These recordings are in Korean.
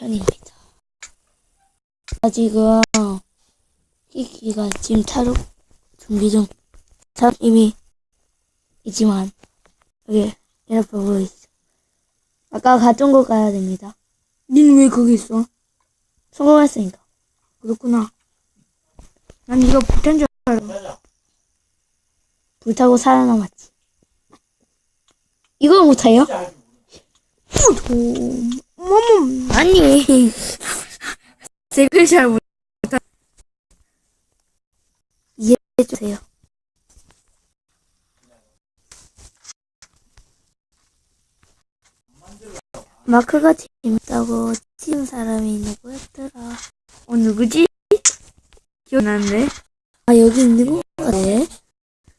편입니다. 아, 지금 키키가 지금 타로 준비 중. 참 이미 있지만 여기 이렇게 보고 있어. 아까 갔던 곳 가야 됩니다. 니는 왜 거기 있어? 성공했으니까. 그렇구나. 난 네가 불탄 줄 알아. 불타고 살아남았지. 이걸 못해요? 어머, 아니. 제가 잘 못. 이해해주세요. 마크가 재밌다고 치는 사람이 누구였더라? 어 누구지? 기억나는데? 아, 여기 있는 거 같네.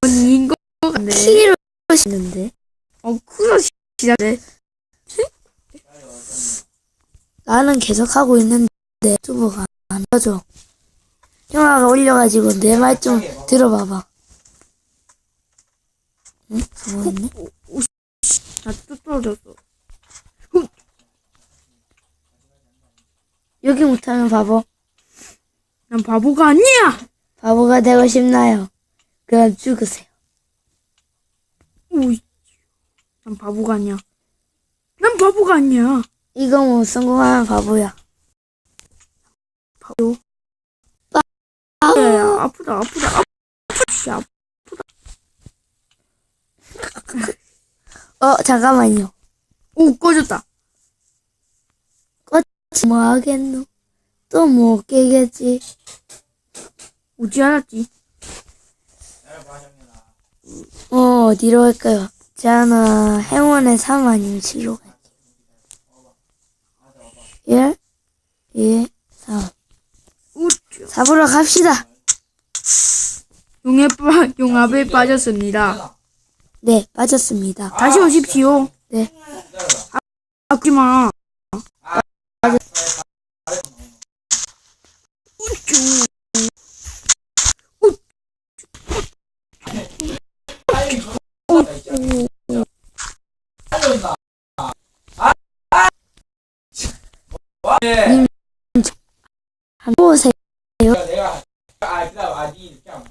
어 니인 거 같네. 키로 있는데. 어 쿠로 시작해. 나는 계속 하고 있는데 유튜브가 안 떠져. 형아가 올려가지고 내 말 좀 들어봐봐. 응? 성공했네? 나또 떨어졌어. 여기 못하면 바보. 난 바보가 아니야. 바보가 되고 싶나요? 그럼 죽으세요. 오이. 난 바보가 아니야. 난 바보가 아니야. 이거 못 성공하면 바보야. 바보. 아, 야야 아프다 아프다 아프다. 씨, 아프. 어, 잠깐만요. 오 꺼졌다. 뭐 하겠노? 또못 깨겠지. 오지 않았지. 어, 어디로 갈까요? 저는 행운의 3 아니면 7로 갈게요. 1, 2, 3. 우쭈. 4으로 갑시다. 용에 빠 용압에 빠졌습니다. 네, 빠졌습니다. 다시 오십시오. 네. 아끼 마. 우쭈. 한 보세요. 내가 아 아니 그냥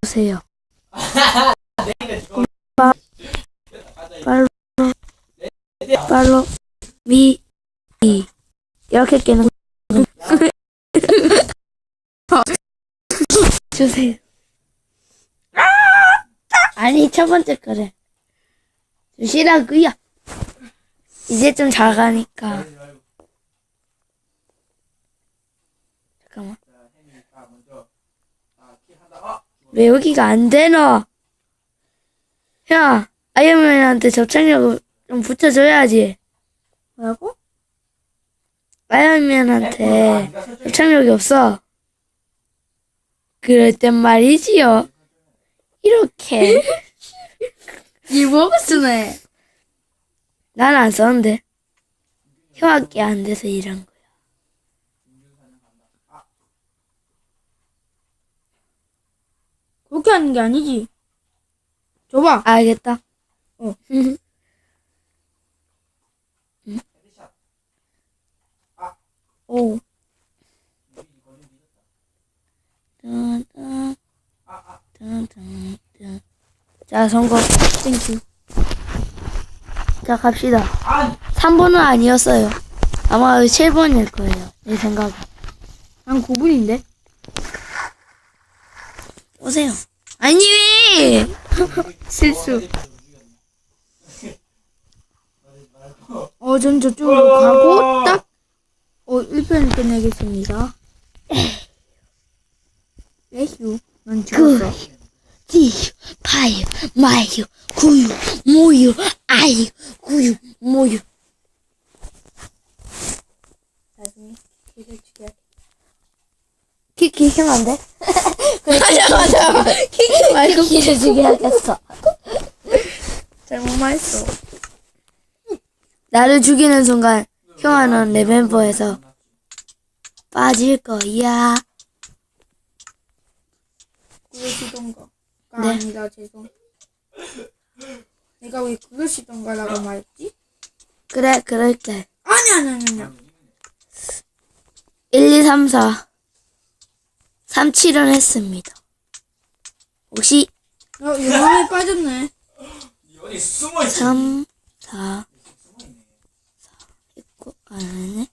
보세요. 바, 발로, 발로, 미, 이. 이렇게 깨는 거. 주세요. 아니, 첫 번째 거래. 주시라고요. 이제 좀잘 가니까. 잠깐만. 왜 여기가 안 되노? 야, 아이언맨한테 접착력을 좀 붙여줘야지. 뭐라고? 아이언맨한테 접착력이 없어. 그럴 땐 말이지요. 이렇게. 이 뭐가 쓰네. 난 안 썼는데. 혀학기 안 돼서 이런 거야. 그렇게 하는 게 아니지. 줘봐. 알겠다. 어. 응. 오. 딴, 딴. 자, 성공. 땡큐. 자, 갑시다. 3번은 아니었어요. 아마 7번일 거예요. 내 생각에. 난 9분인데. 오세요. 아니, 왜! 실수. 어, 전 저쪽으로 가고 딱 어, 1편을 끝내겠습니다. 에휴, 넌 죽었어. 띠, 파유, 마유, 구유, 모유, 아유, 구유, 모유. 나중에 걔를 죽여. 키, 키, 키면 안 돼? 맞아, 맞아. 키, 키 말고. 키를 죽여야겠어. 잘못 말했어. 나를 죽이는 순간, 형아는 내 멤버에서 빠질 거야. 그러시던가. 가 네. 아니다, 죄송. 내가 왜 그러시던가라고 말했지? 그래, 그럴게. 아니, 아니, 아니, 아니. 1, 2, 3, 4. 3, 7은 했습니다. 혹시 어, 영혼이 빠졌네. 어디 숨어 있어 3, 4, 4 했고, 안 했네?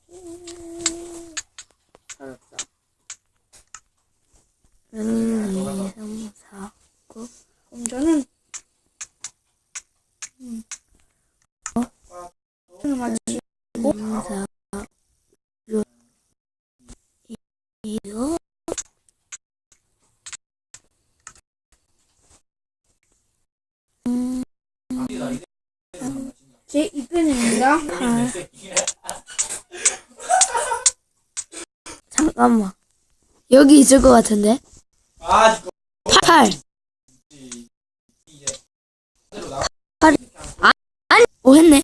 살았다. 1, 2, 3, 4, 9. 그럼 저는 음. 저는 맞지. 3, 4, 6, 2, 6. 음, 제 2편입니다. 8. 잠깐만. 여기 있을 것 같은데? 아 이거 8. 이제 그대로 나 8. 아, 아니, 오, 했네.